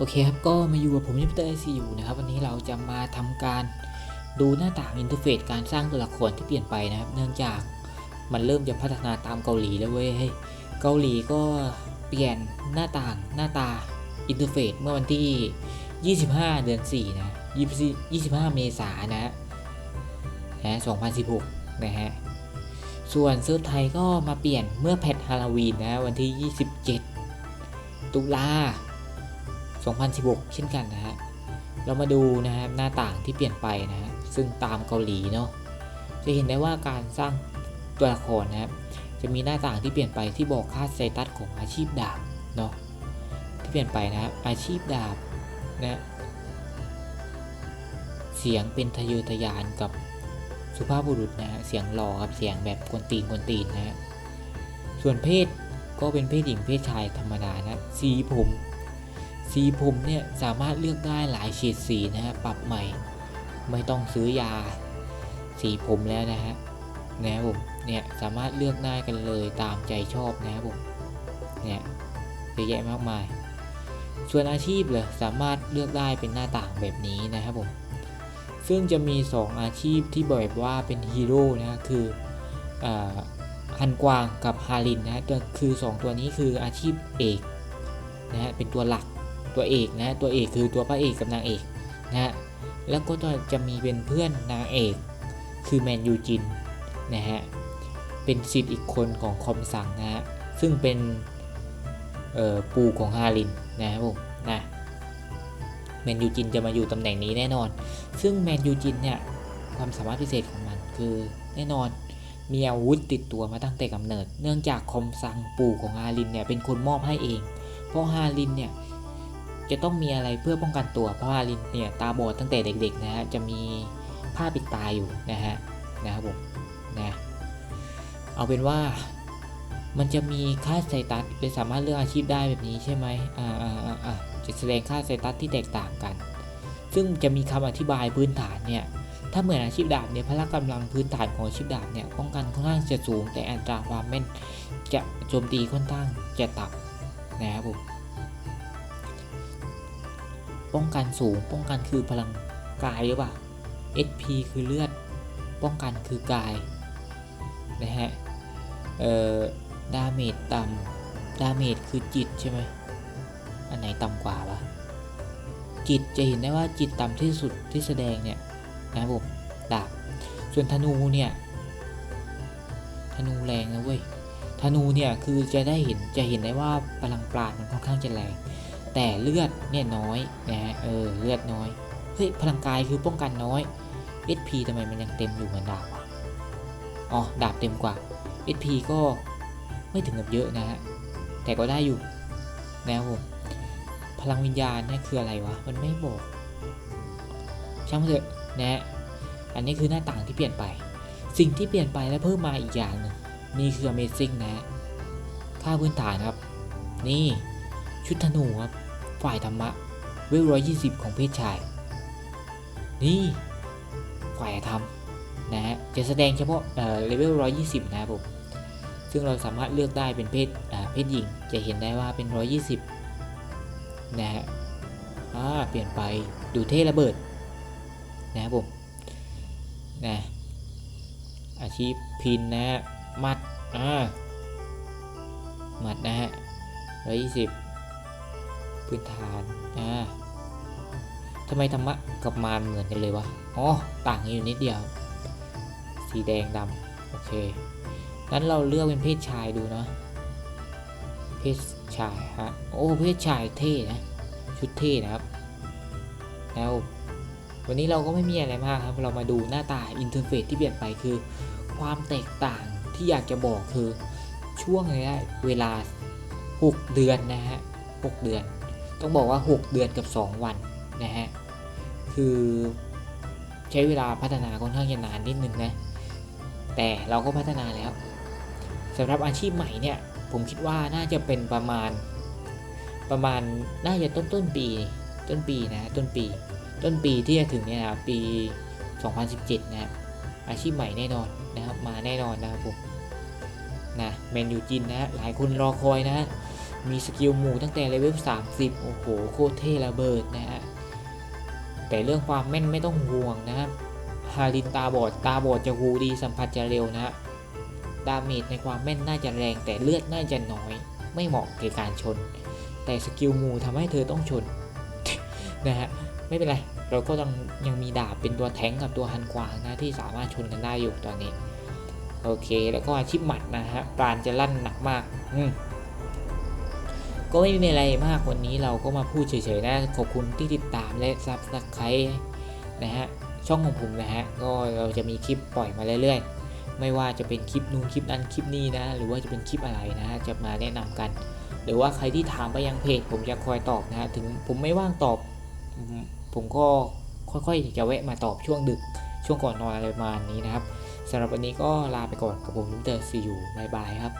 โอเคครับ ก็มาอยู่กับผมยิปเตอร์ไอซียูนะครับ วันนี้เราจะมาทำการดูหน้าต่างอินเทอร์เฟซการสร้างตัวละครที่เปลี่ยนไปนะครับ เนื่องจากมันเริ่มจะพัฒนาตามเกาหลีแล้วเว้ยเกาหลีก็เปลี่ยนหน้าต่างหน้าตาอินเทอร์เฟซเมื่อวันที่ 25 เดือน 4 นะ 25 เมษายนนะนะ2016 นะฮะ ส่วนเซิร์ฟไทยก็มาเปลี่ยนเมื่อแพทฮาโลวีนนะวันที่ 27 ตุลา 2016 เช่นกันนะฮะ เรามาดูนะฮะหน้าต่างที่เปลี่ยนไปนะฮะ ซึ่งตามเกาหลีเนาะ จะเห็นได้ว่าการสร้างตัวละครนะครับ จะมีหน้าต่างที่เปลี่ยนไปที่บอกค่าสเตตัสของอาชีพดาบเนาะ ที่เปลี่ยนไปนะครับอาชีพดาบนะเสียงเป็นทะเยอทะยานกับสุภาพบุรุษนะฮะ เสียงหล่อครับเสียงแบบกวนตีนกวนตีนนะฮะ ส่วนเพศก็เป็นเพศหญิงเพศชายธรรมดานะ สีผม สีผมเนี่ยสามารถเลือกได้หลายเฉดสีนะฮะปรับใหม่ ไม่ต้องซื้อยา สีผมแล้วนะฮะนะครับผมเนี่ยสามารถเลือกได้กันเลยตามใจชอบนะครับผมเนี่ยเยอะแยะมากมาย ส่วนอาชีพเลยสามารถเลือกได้เป็นหน้าต่างแบบนี้นะครับผมซึ่งจะมี 2 อาชีพที่แบบว่าเป็นฮีโร่นะคืออฮันกวางกับฮารินนะฮะคือ 2 ตัวนี้คืออาชีพเอกนะฮะเป็นตัวหลัก ตัวเอกนะตัวเอกคือตัวพระเอกกับนางเอกนะฮะแล้วก็จะมีเป็นเพื่อนนางเอกคือแมนยูจินนะฮะเป็นสิทธิ์อีกคนของคอมสังนะฮะซึ่งเป็นปู่ของฮารินนะครับผมนะแมนยูจินจะมาอยู่ตำแหน่งนี้แน่นอน ซึ่งแมนยูจินเนี่ยความสามารถพิเศษของมันคือแน่นอนมีอาวุธติดตัวมาตั้งแต่กำเนิด เนื่องจากคอมซังปู่ของฮารินเนี่ยเป็นคนมอบให้เอง เพราะฮารินเนี่ย จะต้องมีอะไรเพื่อป้องกันตัวเพราะฮารินเนี่ยตาบอดตั้งแต่เด็กๆนะฮะจะมีผ้าปิดตาอยู่นะฮะนะครับผมนะเอาเป็นว่ามันจะมีค่าไซตัสเป็นสามารถเลือกอาชีพได้แบบนี้ใช่ไหมอ่าอ่าอ่าจะแสดงค่าไซตัสที่แตกต่างกัน ซึ่งจะมีคำอธิบายพื้นฐานเนี่ย ถ้าเหมือนอาชีพดาบเนี่ยพละกำลังพื้นฐานของอาชีพดาบเนี่ยป้องกันค่อนข้างจะสูง แต่อัตราความแม่นจะโจมตีค่อนข้างจะต่ำนะครับผม ป้องกันสูง ป้องกันคือพลังกายหรือเปล่า SP คือเลือด ป้องกันคือกาย นะฮะ เอ่อ ดาเมจต่ำ ดาเมจคือจิตใช่ไหม อันไหนต่ำกว่าวะ จิตจะเห็นได้ว่าจิตต่ำที่สุดที่แสดงเนี่ยนะครับผมดาบ ส่วนธนูเนี่ย ธนูแรงนะเว้ย ธนูเนี่ยคือจะได้เห็นจะเห็นได้ว่าพลังปราดมันค่อนข้างจะแรง แต่เลือดเนี่ยน้อยนะฮะเออเลือดน้อยเฮ้ยพลังกายคือป้องกันน้อย SP ทำไมมันยังเต็มอยู่เหมือนดาบอ๋อดาบเต็มกว่า SP ก็ไม่ถึงกับเยอะนะฮะแต่ก็ได้อยู่นะครับผมพลังวิญญาณเนี่ยคืออะไรวะมันไม่บอกช่างเถอะนะฮะอันนี้คือหน้าต่างที่เปลี่ยนไป สิ่งที่เปลี่ยนไปและเพิ่มมาอีกอย่างหนึ่งนี่คือ Amazing นะค่าพื้นฐานครับ นี่ ชุดธนูครับ ฝ่ายธรรมะ เวลร้อยยี่สิบของเพศชาย นี่ ฝ่ายธรรมนะฮะ จะแสดงเฉพาะเอ่อเลเวลร้อยยี่สิบนะครับผม ซึ่งเราสามารถเลือกได้เป็นเพศอ่าเพศหญิง จะเห็นได้ว่าเป็นร้อยยี่สิบนะฮะอ่าเปลี่ยนไปดูเท่ระเบิด นะครับผมนะอาชีพพินนะฮะมัดอ่ามัดนะฮะร้อยยี่สิบ พื้นฐานอ่าทำไมธรรมะกับมารเหมือนกันเลยวะอ๋อต่างกันอยู่นิดเดียว สีแดงดำโอเคงั้นเราเลือกเป็นเพศชายดูเนาะเพศชายฮะโอ้เพศชายเท่นะชุดเท่นะครับแล้ววันนี้เราก็ไม่มีอะไรมากครับ เรามาดูหน้าตาอินเทอร์เฟซที่เปลี่ยนไปคือ ความแตกต่างที่อยากจะบอกคือช่วงระยะเวลา 6 เดือนนะฮะ6เดือน ต้องบอกว่า 6 เดือนกับ 2 วันนะฮะ คือใช้เวลาพัฒนาค่อนข้างจะนานนิดนึงนะ แต่เราก็พัฒนาแล้วสำหรับอาชีพใหม่เนี่ย ผมคิดว่าน่าจะเป็นประมาณ ประมาณน่าจะต้นต้นปี ต้นปีนะต้นปี ต้นปีที่จะถึงเนี่ยนะปี 2017 นะอาชีพใหม่แน่นอนนะครับมาแน่นอนนะครับผมนะแมนยูจินนะหลายคนรอคอยนะ มีสกิลหมู่ตั้งแต่เลเวล30 โอ้โห โคตรเท่ระเบิดนะฮะ แต่เรื่องความแม่นไม่ต้องห่วงนะครับฮารินตาบอด ตาบอดจะหูดีสัมผัสจะเร็วนะฮะ ดาเมจในความแม่นน่าจะแรงแต่เลือดน่าจะน้อย ไม่เหมาะแก่การชน แต่สกิลหมู่ทำให้เธอต้องชน นะฮะ ไม่เป็นไร เราก็ต้องยังมีดาบเป็นตัวแทงกับตัวฮันกวางนะที่สามารถชนกันได้อยู่ตอนนี้ โอเค แล้วก็อาชีพหมัดนะฮะปราณจะลั่นหนักมาก อืม ก็ไม่มีอะไรมากวันนี้เราก็มาพูดเฉยๆนะขอบคุณที่ติดตามและซับสไครต์นะฮะช่องของผมนะฮะก็เราจะมีคลิปปล่อยมาเรื่อยๆ ไม่ว่าจะเป็นคลิปนู้นคลิปนั้นคลิปนี้นะ หรือว่าจะเป็นคลิปอะไรนะฮะจะมาแนะนำกัน หรือว่าใครที่ถามไปยังเพจผมจะคอยตอบนะฮะถึงผมไม่ว่างตอบ ผมก็ค่อยๆจะแวะมาตอบช่วงดึกช่วงก่อนนอนอะไรประมาณนี้นะครับสำหรับวันนี้ก็ลาไปก่อนกับผมลิมเตอร์ซีอูบายบายครับ